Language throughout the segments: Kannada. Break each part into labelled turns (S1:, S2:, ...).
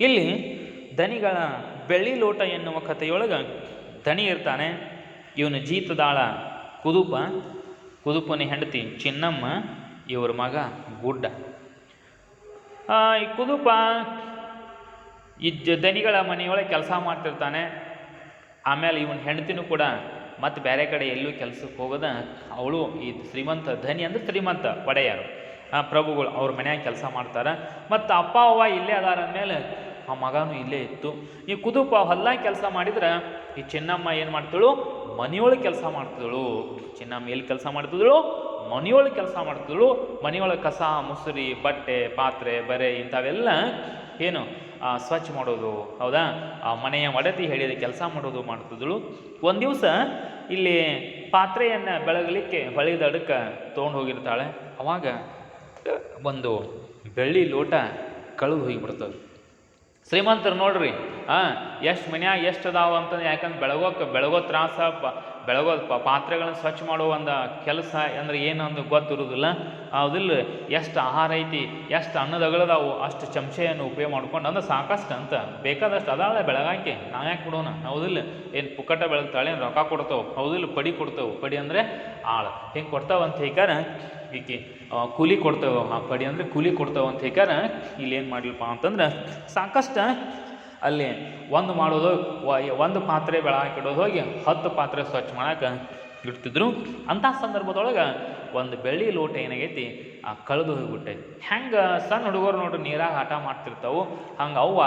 S1: ಇಲ್ಲಿ ದನಿಗಳ ಬೆಳ್ಳಿ ಲೋಟ ಎನ್ನುವ ಕಥೆಯೊಳಗೆ ಧನಿ ಇರ್ತಾನೆ. ಇವನು ಜೀತದಾಳ ಕುದುಪ. ಕುದುಪನ ಹೆಂಡತಿ ಚಿನ್ನಮ್ಮ, ಇವ್ರ ಮಗ ಗುಡ್ಡ. ಈ ಕುದುಪ ಈ ದನಿಗಳ ಮನೆಯೊಳಗೆ ಕೆಲಸ ಮಾಡ್ತಿರ್ತಾನೆ. ಆಮೇಲೆ ಇವನ ಹೆಂಡತಿನೂ ಕೂಡ ಮತ್ತು ಬೇರೆ ಕಡೆ ಎಲ್ಲೂ ಕೆಲಸಕ್ಕೆ ಹೋಗೋದ ಅವಳು ಈ ಶ್ರೀಮಂತ ಧನಿ ಅಂದ್ರೆ ಶ್ರೀಮಂತ ಒಡೆಯರು. ಆ, ಪ್ರಭುಗಳು ಅವ್ರ ಮನ್ಯಾಗ ಕೆಲಸ ಮಾಡ್ತಾರೆ. ಮತ್ತು ಅಪ್ಪ ಅವ್ವ ಇಲ್ಲೇ ಅದಾರ ಅಂದಮೇಲೆ ಆ ಮಗನೂ ಇಲ್ಲೇ ಇತ್ತು. ಈ ಕುದುಪ ಹೊಲ್ದಾಗ ಕೆಲಸ ಮಾಡಿದ್ರೆ ಈ ಚಿನ್ನಮ್ಮ ಏನು ಮಾಡ್ತಾಳು ಮನೆಯೊಳಗೆ ಕೆಲಸ ಮಾಡ್ತಿದಳು. ಚಿನ್ನಮ್ಮ ಎಲ್ಲಿ ಕೆಲಸ ಮಾಡ್ತಿದಳು? ಮನೆಯೊಳಗೆ ಕೆಲಸ ಮಾಡ್ತಿದಳು. ಮನೆಯೊಳಗೆ ಕಸ, ಮುಸುರಿ, ಬಟ್ಟೆ, ಪಾತ್ರೆ, ಬರೆ ಇಂಥವೆಲ್ಲ ಏನು ಸ್ವಚ್ಛ ಮಾಡೋದು. ಹೌದಾ? ಆ ಮನೆಯ ಒಡತಿ ಹೇಳಿದ ಕೆಲಸ ಮಾಡೋದು ಮಾಡ್ತಿದ್ಳು. ಒಂದು ದಿವಸ ಇಲ್ಲಿ ಪಾತ್ರೆಯನ್ನು ಬೆಳಗಲಿಕ್ಕೆ ಹೊಳೆದ ಅಡಕ್ಕೆ ತೊಗೊಂಡು ಹೋಗಿರ್ತಾಳೆ. ಅವಾಗ ಒಂದು ಬೆಳ್ಳಿ ಲೋಟ ಕಳೆದು ಹೋಗಿಬಿಡ್ತದೆ. ಶ್ರೀಮಂತರು ನೋಡ್ರಿ ಹಾಂ ಎಷ್ಟು ಮನ್ಯಾಗ ಎಷ್ಟು ಅದಾವ ಅಂತ ಯಾಕಂದ್ರೆ ಬೆಳಗೋಕೆ, ಬೆಳಗೋ ತ್ರಾಸ, ಪ, ಬೆಳಗೋ ಪಾತ್ರೆಗಳನ್ನ ಸ್ವಚ್ಛ ಮಾಡೋ ಒಂದು ಕೆಲಸ ಅಂದ್ರೆ ಏನು ಅಂತ ಗೊತ್ತಿರೋದಿಲ್ಲ. ಅದಿಲ್ಲ ಎಷ್ಟು ಆಹಾರ ಐತಿ, ಎಷ್ಟು ಅನ್ನದಗಳದಾವು, ಅಷ್ಟು ಚಮಚೆಯನ್ನು ಉಪಯೋಗ ಮಾಡ್ಕೊಂಡು ಅಂದ್ರೆ ಸಾಕಷ್ಟು ಅಂತ. ಬೇಕಾದಷ್ಟು ಅದಾಳೆ ಬೆಳಗಾಕಿ ನಾವು ಯಾಕೆ ಕೊಡೋಣ ಹೌದಿಲ್ಲ, ಏನು ಪುಕ್ಕಟ ಬೆಳಗ್ತಾಳೆ ರೊಕ್ಕ ಕೊಡ್ತಾವೆ? ಹೌದಿಲ್ಲ, ಪಡಿ ಕೊಡ್ತಾವೆ, ಪಡಿ ಅಂದರೆ ಆಳು. ಹಿಂಗೆ ಕೊಡ್ತಾವಂತ ಈಕೆ ಈಕಿ ಕೂಲಿ ಕೊಡ್ತೇವೆ ಆ ಪಡಿ ಅಂದರೆ ಕೂಲಿ ಕೊಡ್ತೇವೆ ಅಂತ ಹೇಳ್ಕಾರ ಇಲ್ಲಿ ಏನು ಮಾಡ್ಲಿಪ್ಪ ಅಂತಂದ್ರೆ ಸಾಕಷ್ಟು ಅಲ್ಲಿ ಒಂದು ಮಾಡೋದು ಒಂದು ಪಾತ್ರೆ ಬೆಳಕಿಡೋದು ಹೋಗಿ ಹತ್ತು ಪಾತ್ರೆ ಸ್ವಚ್ಛ ಮಾಡಕ್ಕೆ ಇಡ್ತಿದ್ರು. ಅಂಥ ಸಂದರ್ಭದೊಳಗೆ ಒಂದು ಬೆಳ್ಳಿ ಲೋಟ ಏನಾಗೈತಿ, ಆ ಕಳೆದು ಹೋಗ್ಬಿಟ್ಟೈತಿ ಹೆಂಗೆ ಸಣ್ಣ ಹುಡುಗರು ನೋಡ್ರಿ ನೀರಾಗ ಆಟ ಮಾಡ್ತಿರ್ತಾವು, ಹಂಗೆ ಅವ್ವ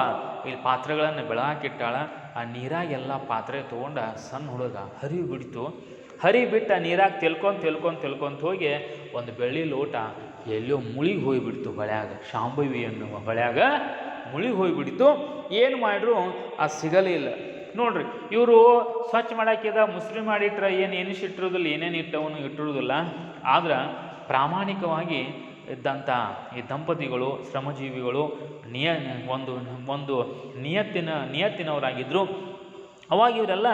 S1: ಇಲ್ಲಿ ಪಾತ್ರೆಗಳನ್ನು ಬೆಳಗಾಕಿಟ್ಟಾಳ ಆ ನೀರಾಗೆಲ್ಲ ಪಾತ್ರೆ ತೊಗೊಂಡು ಸಣ್ಣ ಹುಡುಗ ಹರಿವು ಬಿಡ್ತು ಹರಿ ಬಿಟ್ಟು ಆ ನೀರಾಗ ತೆಲ್ಕೊಂತ ತೆಲ್ಕೊಂತ ತೆಲ್ಕೊಂತ ಹೋಗಿ ಒಂದು ಬೆಳ್ಳಿ ಲೋಟ ಎಲ್ಲೋ ಮುಳಿಗೆ ಹೋಗಿಬಿಡ್ತು ಹೊಳ್ಯಾಗ ಶಾಂಭವಿ ಅನ್ನುವ ಹೊಳ್ಯಾಗ ಮುಳಿಗೆ ಹೋಗಿಬಿಡ್ತು ಏನು ಮಾಡ್ರು? ಆ ಸಿಗಲಿಲ್ಲ ನೋಡ್ರಿ, ಇವರು ಸ್ವಚ್ಛ ಮಾಡಾಕಿದ ಮುಸ್ರಿ ಮಾಡಿಟ್ರೆ ಏನು ಎನಿಸಿಟ್ಟಿರೋದಿಲ್ಲ ಏನೇನು ಇಟ್ಟವನು ಇಟ್ಟಿರೋದಿಲ್ಲ. ಆದ್ರೆ ಪ್ರಾಮಾಣಿಕವಾಗಿ ಇದ್ದಂಥ ಈ ದಂಪತಿಗಳು, ಶ್ರಮಜೀವಿಗಳು ನಿಯ, ಒಂದು ಒಂದು ನಿಯತ್ತಿನ ನಿಯತ್ತಿನವರಾಗಿದ್ದರು ಅವಾಗ ಇವರೆಲ್ಲ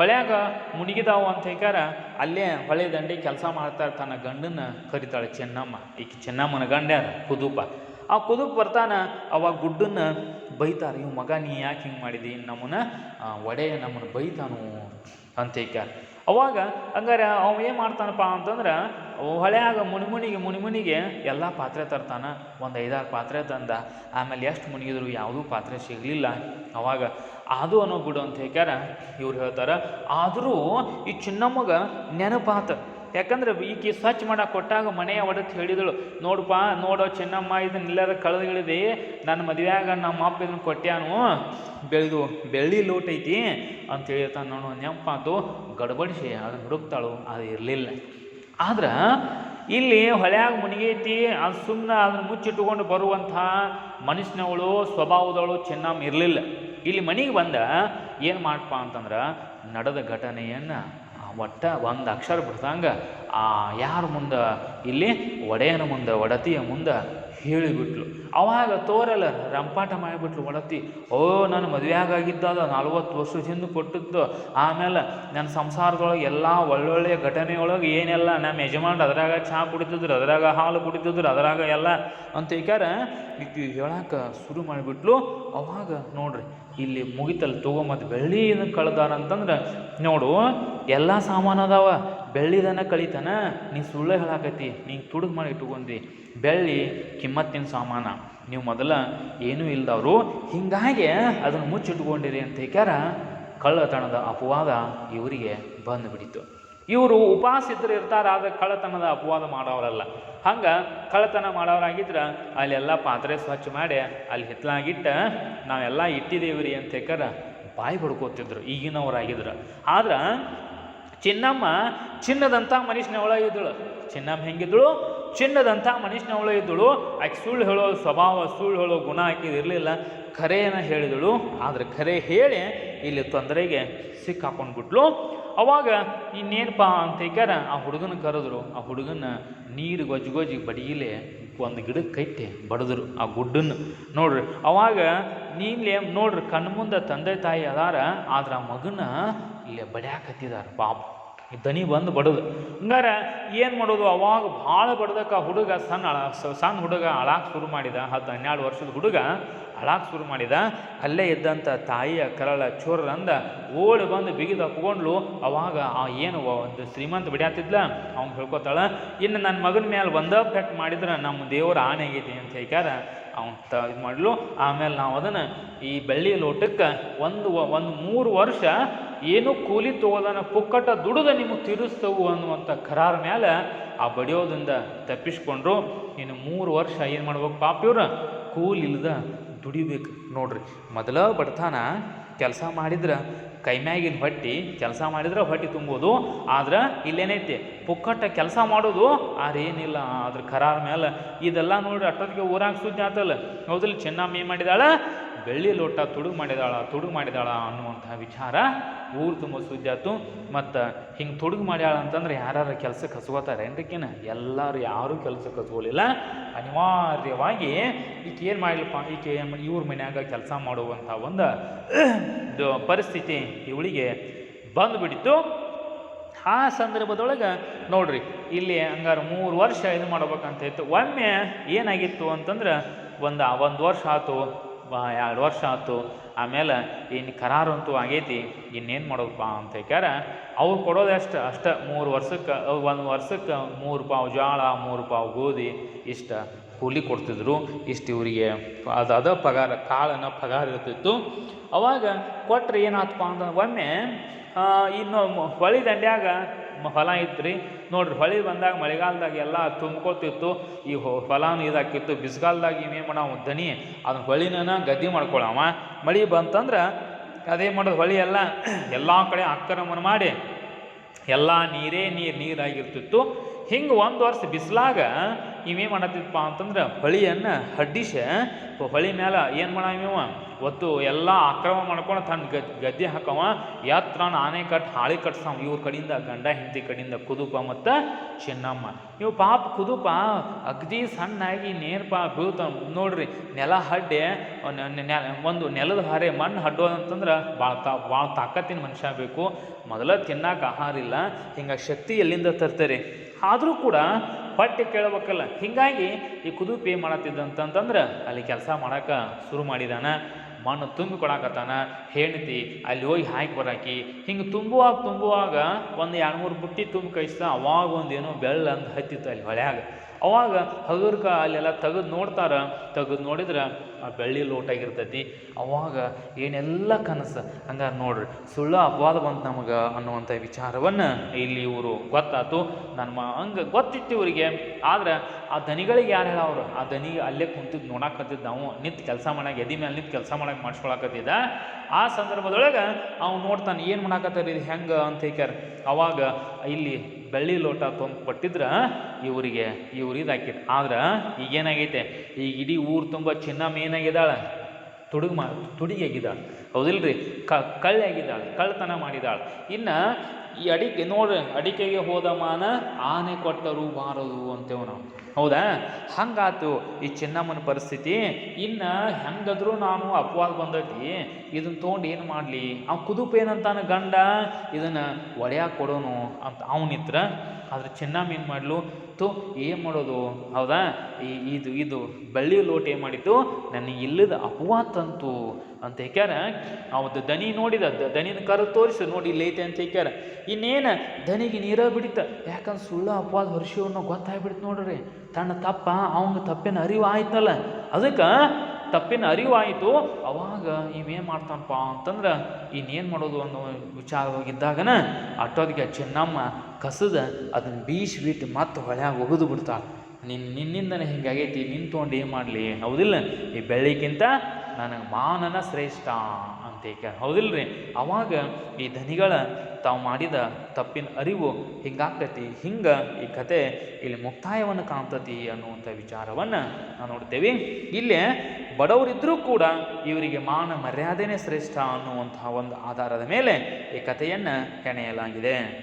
S1: ಹೊಳ್ಯಾಗ ಮುಳುಗಿದಾವು ಅಂತ ಹೇಳ್ಕಾರ ಅಲ್ಲೇ ಹೊಳೆ ದಂಡೆ ಕೆಲಸ ಮಾಡ್ತಾ ತನ್ನ ಗಂಡನ ಕರಿತಾಳೆ ಚೆನ್ನಮ್ಮ. ಈಕೆ ಚೆನ್ನಮ್ಮನ ಗಂಡ ಕುದುಪ. ಆ ಕುದುಪ್ ಬರ್ತಾನ, ಅವಾಗ ಗುಡ್ಡನ್ನ ಬೈತಾರೆ, ಇವ್ ಮಗ ನೀ ಯಾಕೆ ಹಿಂಗೆ ಮಾಡಿದಿ? ನಮ್ಮನ್ನ ಒಡೆ, ನಮ್ಮನ್ನು ಬೈತಾನು ಅಂತ ಹೇಳ್ಕಾರ ಅವಾಗ ಹಂಗಾರೆ ಅವ ಏನು ಮಾಡ್ತಾನಪ್ಪ ಅಂತಂದ್ರೆ, ಹೊಳೆಯಾಗ ಮುನಿಮುನಿಗೆ ಮುನಿಮುನಿಗೆ ಎಲ್ಲ ಪಾತ್ರೆ ತರ್ತಾನ. ಒಂದು ಐದಾರು ಪಾತ್ರೆ ತಂದ. ಆಮೇಲೆ ಎಷ್ಟು ಮುನಿಗಿದ್ರು ಯಾವುದೂ ಪಾತ್ರೆ ಸಿಗಲಿಲ್ಲ. ಅವಾಗ ಅದು ಅನ್ನೋ ಬಿಡು ಅಂತ ಹೇಳ್ಯಾರ ಇವ್ರು ಹೇಳ್ತಾರೆ, ಆದರೂ ಈ ಚಿನ್ನಮ್ಮಗ ನೆನಪಾತ. ಯಾಕಂದ್ರೆ ಈಕಿ ಸ್ವಚ್ಛ ಮಾಡಕ್ಕೆ ಕೊಟ್ಟಾಗ ಮನೆಯ ಒಡತ್ ಹೇಳಿದಳು ನೋಡಪ್ಪ ನೋಡೋ ಚಿನ್ನಮ್ಮ ಇದನ್ನ ಇಲ್ಲದ ಕಳೆದುಗಳಿದೆ ನನ್ನ ಮದುವೆಯಾಗ ನಮ್ಮ ಅಪ್ಪ ಇದನ್ನ ಕೊಟ್ಟ್ಯಾನು ಬೆಳೆದು, ಬೆಳ್ಳಿ ಲೋಟ ಐತಿ ಅಂತ ಹೇಳ್ತಾನೆ ನೋಡು, ನೆನಪಾತು, ಗಡಬಡಿಸಿ ಅದನ್ನ ಹುಡುಕ್ತಾಳು, ಅದು ಇರಲಿಲ್ಲ. ಆದ್ರೆ ಇಲ್ಲಿ ಹೊಳ್ಯಾಗ ಮುನಿಗೈತಿ ಅದು ಸುಮ್ಮನೆ ಅದನ್ನ ಮುಚ್ಚಿಟ್ಟುಕೊಂಡು ಬರುವಂಥ ಮನುಷ್ಯನವಳು, ಸ್ವಭಾವದವಳು ಚೆನ್ನಮ್ಮ ಇರಲಿಲ್ಲ. ಇಲ್ಲಿ ಮನೆಗೆ ಬಂದ, ಏನು ಮಾಡಪ್ಪ ಅಂತಂದ್ರೆ, ನಡೆದ ಘಟನೆಯನ್ನು ಒಟ್ಟ ಒಂದು ಅಕ್ಷರ ಬಿಡ್ದಂಗ, ಆ ಯಾರ ಮುಂದೆ? ಇಲ್ಲಿ ಒಡೆಯನ ಮುಂದೆ, ಒಡತಿಯ ಮುಂದೆ ಹೇಳಿಬಿಟ್ಲು. ಅವಾಗ ತೋರಲ್ಲ ರಂಪಾಟ ಮಾಡಿಬಿಟ್ಲು ಒಡತಿ. ಓ ನನ್ನ ಮದುವೆ ಆಗಿದ್ದ ನಲ್ವತ್ತು ವರ್ಷ ಹಿಂದೆ ಕೊಟ್ಟಿದ್ದು. ಆಮೇಲೆ ನನ್ನ ಸಂಸಾರದೊಳಗೆ ಎಲ್ಲ ಒಳ್ಳೊಳ್ಳೆಯ ಘಟನೆಯೊಳಗೆ ಏನೆಲ್ಲ ನಮ್ಮ ಯಜಮಾನ್ರು ಅದ್ರಾಗ ಚಹಾ ಕುಡಿತಿದ್ರು, ಅದ್ರಾಗ ಹಾಲು ಕುಡಿತಿದ್ರು, ಅದ್ರಾಗ ಎಲ್ಲ ಅಂತ ಈಕಾರ ಈಕಿ ಹೇಳಕ್ಕೆ ಶುರು ಮಾಡಿಬಿಟ್ಲು. ಅವಾಗ ನೋಡ್ರಿ ಇಲ್ಲಿ ಮುಗಿತಲ್ಲಿ ತೊಗೊಂಬತ್ತು ಬೆಳ್ಳಿ ಏನು ಕಳ್ದಾರ ಅಂತಂದ್ರೆ, ನೋಡು, ಎಲ್ಲ ಸಾಮಾನು ಅದಾವ. ಬೆಳ್ಳಿದನ ಕಳಿತಾನ, ನೀ ಸುಳ್ಳು ಹೇಳಾಕತಿ ನೀ ತುಡುಗ್ ಮಾಡಿ ಇಟ್ಕೊಂಡಿ ಬೆಳ್ಳಿ ಕಿಮ್ಮತ್ತಿನ ಸಾಮಾನ. ನೀವು ಮೊದಲ ಏನೂ ಇಲ್ದವರು, ಹಿಂಗಾಗಿ ಅದನ್ನು ಮುಚ್ಚಿಟ್ಕೊಂಡಿರಿ ಅಂತ ಹೇಳ್ಯಾರ ಕಳ್ಳತನದ ಅಪವಾದ ಇವರಿಗೆ ಬಂದುಬಿಡಿತು. ಇವರು ಉಪವಾಸ ಇದ್ರೆ ಇರ್ತಾರ, ಆದ್ರೆ ಕಳ್ಳತನದ ಅಪವಾದ ಮಾಡೋರಲ್ಲ. ಹಂಗೆ ಕಳ್ಳತನ ಮಾಡೋರಾಗಿದ್ರೆ ಅಲ್ಲೆಲ್ಲ ಪಾತ್ರೆ ಸ್ವಚ್ಛ ಮಾಡಿ, ಅಲ್ಲಿ ಹಿತ್ಲಾಗಿಟ್ಟ ನಾವೆಲ್ಲ ಇಟ್ಟಿದ್ದೇವೆ ರೀ ಅಂತ ಹೇಳ್ಕಾರ ಬಾಯಿ ಬಡ್ಕೋತಿದ್ರು, ಈಗಿನವರಾಗಿದ್ರು. ಆದ್ರೆ ಚಿನ್ನಮ್ಮ ಚಿನ್ನದಂಥ ಮನುಷ್ಯನ ಒಳಗಿದ್ದಳು ಚಿನ್ನಮ್ಮ ಹೆಂಗಿದ್ದಳು? ಚಿನ್ನದಂಥ ಮನುಷ್ಯನ ಒಳಗಿದ್ದಳು ಆಕೆ ಸುಳ್ಳು ಹೇಳೋ ಸ್ವಭಾವ, ಸುಳ್ಳು ಹೇಳೋ ಗುಣ ಹಾಕಿದಿರಲಿಲ್ಲ ಖರೆಯನ್ನ ಹೇಳಿದಳು. ಆದರೆ ಖರೆ ಹೇಳಿ ಇಲ್ಲಿ ತೊಂದರೆಗೆ ಸಿಕ್ಕಾಕೊಂಡ್ಬಿಟ್ಲು. ಅವಾಗ ಇನ್ನೇನಪ್ಪ ಅಂತ ಹೇಳ್ಕಾರ ಆ ಹುಡುಗನ ಕರೆದ್ರು, ಆ ಹುಡುಗನ ನೀರು ಗೊಜ್ಜು ಗೊಜ್ಜಿ ಬಡಿಯಲೇ ಒಂದು ಗಿಡಕ್ಕೆ ಕೈತೆ ಬಡಿದ್ರು ಆ ಗುಡ್ಡನ್ನು. ನೋಡ್ರಿ, ಅವಾಗ ನೀನ್ಲೆ ನೋಡ್ರಿ ಕಣ್ಣು ಮುಂದೆ ತಂದೆ ತಾಯಿ ಅದಾರ, ಆದ್ರೆ ಆ ಮಗನ ಇಲ್ಲೇ ಬಡ್ಯಾಕತ್ತಿದಾರ ಪಾಪ. ದನಿ ಬಂದು ಬಡದು. ಹಂಗಾರ ಏನು ಮಾಡೋದು, ಅವಾಗ ಭಾಳ ಬಡ್ದಕ್ಕೆ ಹುಡುಗ ಸಣ್ಣ ಅಳ ಸಣ್ಣ ಹುಡುಗ ಅಳಾಕ್ ಶುರು ಮಾಡಿದ ಹತ್ತು ಹನ್ನೆರಡು ವರ್ಷದ ಹುಡುಗ ಅಳಾಕ್ ಶುರು ಮಾಡಿದ, ಅಲ್ಲೇ ಇದ್ದಂಥ ತಾಯಿಯ ಕರಳ ಚೋರಂದ ಓಡಿ ಬಂದು ಬಿಗಿದು ಅಪ್ಕೊಂಡ್ಲು ಅವಾಗ ಆ ಏನು ಒಂದು ಶ್ರೀಮಂತ ಬಿಡ್ಯಾತಿದ್ಲ ಅವ್ನು ಹೇಳ್ಕೊತಾಳ, ಇನ್ನು ನನ್ನ ಮಗನ ಮೇಲೆ ಒಂದ ಪೆಟ್ಟು ಮಾಡಿದ್ರೆ ನಮ್ಮ ದೇವರ ಆನೆ ಆಗೈತಿ, ಅಂತ ಹೇಳ್ಕಾರ ಅವ್ನು ತ ಇದು ಮಾಡಲು. ಆಮೇಲೆ ನಾವು ಅದನ್ನು ಈ ಬೆಳ್ಳಿ ಲೋಟಕ್ಕೆ ಒಂದು ಒಂದು ಮೂರು ವರ್ಷ ಏನು ಕೂಲಿ ತಗೋದನ ಪುಕ್ಕಟ ದುಡಿದ ನಿಮಗೆ ತಿರುಸ್ತವು ಅನ್ನುವಂಥ ಕರಾರ ಮೇಲೆ ಆ ಬಡಿಯೋದಿಂದ ತಪ್ಪಿಸ್ಕೊಂಡ್ರು. ಇನ್ನು ಮೂರು ವರ್ಷ ಏನು ಮಾಡ್ಬೇಕು ಪಾಪ ಇವ್ರು? ಕೂಲಿ ಇಲ್ದ ದುಡಿಬೇಕು ನೋಡ್ರಿ. ಮೊದಲ ಬಡತನ ಕೆಲಸ ಮಾಡಿದ್ರೆ ಕೈಮ್ಯಾಗಿನ ಹೊಟ್ಟಿ, ಕೆಲಸ ಮಾಡಿದ್ರೆ ಹೊಟ್ಟಿ ತುಂಬೋದು, ಆದ್ರೆ ಇಲ್ಲೇನೈತಿ? ಪುಕ್ಕಟ್ಟ ಕೆಲಸ ಮಾಡೋದು ಆರೇನಿಲ್ಲ ಅದ್ರ ಕರಾರ ಮೇಲೆ ಇದೆಲ್ಲ ನೋಡ್ರಿ ಅಷ್ಟೊತ್ತಿಗೆ ಊರಾಗ ಸುದ್ದಿ ಆತಲ್ಲ. ಹೌದಿಲ್ಲ, ಚೆನ್ನಮ್ಮ ಏನು ಮಾಡಿದಾಳ? ಬೆಳ್ಳಿ ಲೋಟ ತುಡು ಮಾಡಿದಾಳ ತುಡುಗು ಮಾಡಿದಾಳ ಅನ್ನುವಂತಹ ವಿಚಾರ ಊರು ತುಂಬ ಸುದ್ದಿ ಆಯ್ತು ಮತ್ತು ಹಿಂಗೆ ತುಡುಗು ಮಾಡ್ಯಾಳ ಅಂತಂದ್ರೆ ಯಾರು ಕೆಲಸಕ್ಕೆ ಹಸ್ಕೋತಾರೆ ಏನ್ರಿಕಿನ? ಎಲ್ಲರೂ ಯಾರೂ ಕೆಲಸಕ್ಕೆ ಹಚ್ಕೊಳ್ಳಿಲ್ಲ ಅನಿವಾರ್ಯವಾಗಿ ಈಕೆ ಏನು ಮಾಡಲಿಪ್ಪ? ಈಕೆ ಇವ್ರ ಮನ್ಯಾಗ ಕೆಲಸ ಮಾಡುವಂಥ ಒಂದು ಪರಿಸ್ಥಿತಿ ಇವಳಿಗೆ ಬಂದುಬಿಡಿತು ಆ ಸಂದರ್ಭದೊಳಗೆ ನೋಡ್ರಿ, ಇಲ್ಲಿ ಹಂಗಾರೆ ಮೂರು ವರ್ಷ ಇದು ಮಾಡ್ಬೇಕಂತ ಇತ್ತು. ಒಮ್ಮೆ ಏನಾಗಿತ್ತು ಅಂತಂದ್ರೆ, ಒಂದು ಒಂದು ವರ್ಷ ಆಯ್ತು. ಎರಡು ವರ್ಷ ಆಯ್ತು. ಆಮೇಲೆ ಇನ್ನು ಕರಾರಂತೂ ಆಗೈತಿ, ಇನ್ನೇನು ಮಾಡೋದಪ್ಪ ಅಂತ ಹೇಳ್ಯಾರ ಅವ್ರು ಕೊಡೋದು ಅಷ್ಟು ಅಷ್ಟ ಮೂರು ವರ್ಷಕ್ಕೆ, ಒಂದು ವರ್ಷಕ್ಕೆ ಮೂರು ಪಾವು ಜೋಳ ಮೂರು ಪಾವು ಗೋಧಿ ಇಷ್ಟ. ಕೂಲಿ ಕೊಡ್ತಿದ್ರು, ಇಷ್ಟು ಇವರಿಗೆ ಅದು ಅದ ಪಗಾರ ಕಾಳನ ಪಗಾರ ಇರ್ತಿತ್ತು. ಅವಾಗ ಕೊಟ್ಟರೆ ಏನಾತಪ್ಪ ಅಂತ ಒಮ್ಮೆ ಇನ್ನು ಹೊಳಿ ದಂಡ್ಯಾಗ ಹೊಲ ಇತ್ತು ನೋಡ್ರಿ, ಹೊಳಿ ಬಂದಾಗ ಮಳೆಗಾಲದಾಗ ಎಲ್ಲ ತುಂಬ್ಕೋತಿತ್ತು. ಈ ಹೊಲನೂ ಇದಾಕಿತ್ತು. ಬಿಸಿಗಾಲದಾಗ ಇವೇನು ಮಾಡವ ದನಿ? ಅದನ್ನ ಹೊಳಿನ ಗದ್ದೆ ಮಾಡ್ಕೊಳವ. ಮಳೆ ಬಂತಂದ್ರೆ ಅದೇ ಮಾಡೋದು ಹೊಳಿ ಎಲ್ಲ ಎಲ್ಲ ಕಡೆ ಆಕ್ರಮಣ ಮಾಡಿ ಎಲ್ಲ ನೀರೇ ನೀರು, ನೀರಾಗಿರ್ತಿತ್ತು. ಹಿಂಗೆ ಒಂದು ವರ್ಷ ಬಿಸಿಲಾಗ ಇವೇನು ಮಾಡತ್ತಿದಪ್ಪ ಅಂತಂದ್ರೆ ಹೊಳಿಯನ್ನು ಹಡ್ಡಿಸ ಹೊಳಿ ಮೇಲೆ ಏನು ಇವ? ಒತ್ತು ಎಲ್ಲ ಆಕ್ರಮ ಮಾಡ್ಕೊಂಡು ತನ್ನ ಗದ್ ಗದ್ದೆ ಹಾಕವ ಯಾತ್ರ ಆನೆ ಕಟ್, ಹಾಳಿ ಕಟ್ಸವ. ಇವ್ರ ಕಡೆಯಿಂದ ಗಂಡ, ಹೆಂಡತಿ ಕಡೆಯಿಂದ ಕುದುಪ ಮತ್ತು ಚಿನ್ನಮ್ಮ. ಇವು ಪಾಪ ಕುದುಪ ಅಗದಿ ಸಣ್ಣಾಗಿ ನೇರ್ಪ ಬೀಳ್ತ ನೋಡ್ರಿ, ನೆಲ ಹಡ್ಡೆ ಒಂದು ನೆಲದ ಹಾರೆ ಮಣ್ಣು ಹಡ್ಡೋದಂತಂದ್ರೆ ಭಾಳ ತಾ ಭಾಳ ತಾಕತ್ತಿನ ಮನುಷ್ಯ ಬೇಕು. ಮೊದಲ ತಿನ್ನಕ್ಕೆ ಆಹಾರ ಇಲ್ಲ. ಹಿಂಗೆ ಶಕ್ತಿ ಎಲ್ಲಿಂದ ತರ್ತಾರೆ? ಆದರೂ ಕೂಡ ಹೊಟ್ಟೆ ಕೇಳಬೇಕಲ್ಲ. ಹೀಗಾಗಿ ಈ ಕುದುಪಿ ಏನು ಮಾಡತ್ತಿದ್ದಂತಂದ್ರೆ ಅಲ್ಲಿ ಕೆಲಸ ಮಾಡೋಕೆ ಶುರು ಮಾಡಿದಾನ. ಮಣ್ಣು ತುಂಬಿ ಕೊಡಕತ್ತಾನ. ಹೆಂಡತಿ ಅಲ್ಲಿ ಹೋಗಿ ಹಾಕಿ ಬರಾಕಿ, ಹಿಂಗೆ ತುಂಬುವಾಗ ತುಂಬುವಾಗ ಒಂದು ಎರಡು ಮೂರು ಬುಟ್ಟಿ ತುಂಬಿ ಕಳಿಸ್ತಾ ಅವಾಗ ಒಂದೇನೋ ಬೆಳ್ಳ ಅಂತ ಹತ್ತಿತ್ತು ಅಲ್ಲಿ ಹೊಳ್ಯಾಗ. ಅವಾಗ ಹಗುರ್ಕ ಅಲ್ಲೆಲ್ಲ ತೆಗೆದು ನೋಡ್ತಾರೆ. ತೆಗೆದು ನೋಡಿದ್ರೆ ಬೆಳ್ಳಿ ಲೋಟ ಆಗಿರ್ತೈತಿ. ಅವಾಗ ಏನೆಲ್ಲ ಕನಸು? ಹಂಗಾರೆ ನೋಡ್ರಿ, ಸುಳ್ಳು ಅಪವಾದ ಬಂತು ನಮಗೆ ಅನ್ನುವಂಥ ವಿಚಾರವನ್ನು ಇಲ್ಲಿ ಇವರು ಗೊತ್ತಾತು. ನನ್ನ ಮ ಹಂಗೆ ಗೊತ್ತಿತ್ತು ಇವರಿಗೆ. ಆದ್ರೆ ಆ ದನಿಗಳಿಗೆ ಯಾರು ಹೇಳವ್ರು ಆ ದನಿಗೆ ಅಲ್ಲೇ ಕುಂತಿದ್ದು ನೋಡಾಕತ್ತಿದ್ದು ನಾವು. ನಿಂತು ಕೆಲಸ ಮಾಡಕ್ಕೆ ಎದಿ ಮೇಲೆ ನಿಂತು ಕೆಲಸ ಮಾಡಕ್ಕೆ ಮಾಡಿಸ್ಕೊಳಕತ್ತಿದ್ದ ಆ ಸಂದರ್ಭದೊಳಗೆ ಅವ್ನು ನೋಡ್ತಾನೆ, ಏನು ಮಾಡಾಕತ್ತಾರ ಇದು ಹೆಂಗೆ ಅಂತ ಹೇಳ್ಯಾರ ಅವಾಗ ಇಲ್ಲಿ ಬೆಳ್ಳಿ ಲೋಟ ತೊಂದು ಕೊಟ್ಟಿದ್ರೆ ಇವರಿಗೆ, ಇವ್ರು ಇದಾಕಿದ್ರು ಆದ್ರೆ ಈಗೇನಾಗೈತೆ? ಈಗ ಇಡೀ ಊರು ತುಂಬ ಚಿನ್ನಮ್ಮ ಏನಾಗಿದ್ದಾಳೆ ತುಡುಗು ಮಾ, ತುಡಿಯಾಗಿದ್ದಾಳೆ. ಹೌದಿಲ್ರಿ? ಕ, ಕಳ್ಳಿಯಾಗಿದ್ದಾಳೆ, ಕಳ್ಳತನ ಮಾಡಿದಾಳೆ ಇನ್ನು ಈ ಅಡಿಕೆ, ನೋಡ್ರಿ, ಅಡಿಕೆಗೆ ಹೋದ ಮಾನ ಆನೆ ಕೊಟ್ಟರು ಬಾರದು ಅಂತೇವೆ ನಾವು. ಹೌದಾ? ಹಂಗಾತು ಈ ಚಿನ್ನಮ್ಮನ ಪರಿಸ್ಥಿತಿ. ಇನ್ನು ಹೆಂಗಾದರೂ ನಾನು ಅಪವಾದ ಬಂದೈತಿ ಇದನ್ನ ತೊಗೊಂಡು ಏನು ಮಾಡಲಿ? ಆ ಕುದುಪ ಏನಂತಾನೆ ಗಂಡ, ಇದನ್ನು ಒಡೆಯಾಕೆ ಕೊಡೋನು ಅಂತ ಅವನಿತ್ರ. ಆದ್ರೆ ಚಿನ್ನಮ್ಮ ಏನು ಮಾಡ್ಲು? ತು ಏನು ಮಾಡೋದು? ಹೌದಾ? ಈ, ಇದು ಇದು ಬೆಳ್ಳಿ ಲೋಟ ಏನು ಮಾಡಿತ್ತು? ನನಗೆ ಇಲ್ಲದ ಅಪವಾ ತಂತು ಅಂತ ಹೇಳ್ಯಾರ ಅವತ್ತು ದನಿ ನೋಡಿದ ದನಿನ ಕರ ತೋರಿಸು ನೋಡಿ ಇಲ್ಲೈತೆ ಅಂತ ಹೇಳ್ಯಾರ ಇನ್ನೇನು ದನಿಗೆ ನೀರ ಬಿಡಿತ. ಯಾಕಂದ್ರೆ ಸುಳ್ಳು ಅಪವಾದ ವರ್ಷವನ್ನು ಗೊತ್ತಾಗ್ಬಿಡ್ತು ನೋಡ್ರಿ. ತನ್ನ ತಪ್ಪ ಅವಂಗ ತಪ್ಪಿನ ಅರಿವು ಆಯ್ತಲ್ಲ. ಅದಕ್ಕೆ ತಪ್ಪಿನ ಅರಿವಾಯಿತು. ಅವಾಗ ಇವೇನು ಮಾಡ್ತಾನಪ್ಪ ಅಂತಂದ್ರೆ, ಇನ್ನೇನು ಮಾಡೋದು ಅನ್ನೋ ವಿಚಾರವಾಗಿದ್ದಾಗನ ಅಟ್ಟೋದಿಗೆ ಚೆನ್ನಮ್ಮ ಕಸದ ಅದನ್ನು ಬೀಸಿ ಬಿಟ್ಟು ಮತ್ತೆ ಹೊಳ್ಯಾಗ ಒಗೆದು ಬಿಡ್ತಾಳೆ ನಿನ್ನ ನಿನ್ನಿಂದನೇ ಹಿಂಗಾಗೈತಿ, ನಿನ್ ತೊಗೊಂಡು ಏನು ಮಾಡಲಿ? ಹೌದಿಲ್ಲ, ಈ ಬೆಳ್ಳಿಗಿಂತ ನನಗೆ ಮಾನನ ಶ್ರೇಷ್ಠ. ಅಂತ ಹೌದಿಲ್ಲ ಹೌದಿಲ್ರಿ? ಅವಾಗ ಈ ಧನಿಗಳ ತಾವು ಮಾಡಿದ ತಪ್ಪಿನ ಅರಿವು ಹಿಂಗಾಗ್ತೈತಿ. ಹಿಂಗೆ ಈ ಕತೆ ಇಲ್ಲಿ ಮುಕ್ತಾಯವನ್ನು ಕಾಣ್ತತಿ ಅನ್ನುವಂಥ ವಿಚಾರವನ್ನು ನಾವು ನೋಡ್ತೇವೆ. ಇಲ್ಲಿ ಬಡವರಿದ್ದರೂ ಕೂಡ ಇವರಿಗೆ ಮಾನ ಮರ್ಯಾದೆನೇ ಶ್ರೇಷ್ಠ ಅನ್ನುವಂತಹ ಒಂದು ಆಧಾರದ ಮೇಲೆ ಈ ಕಥೆಯನ್ನು ಹೆಣೆಯಲಾಗಿದೆ.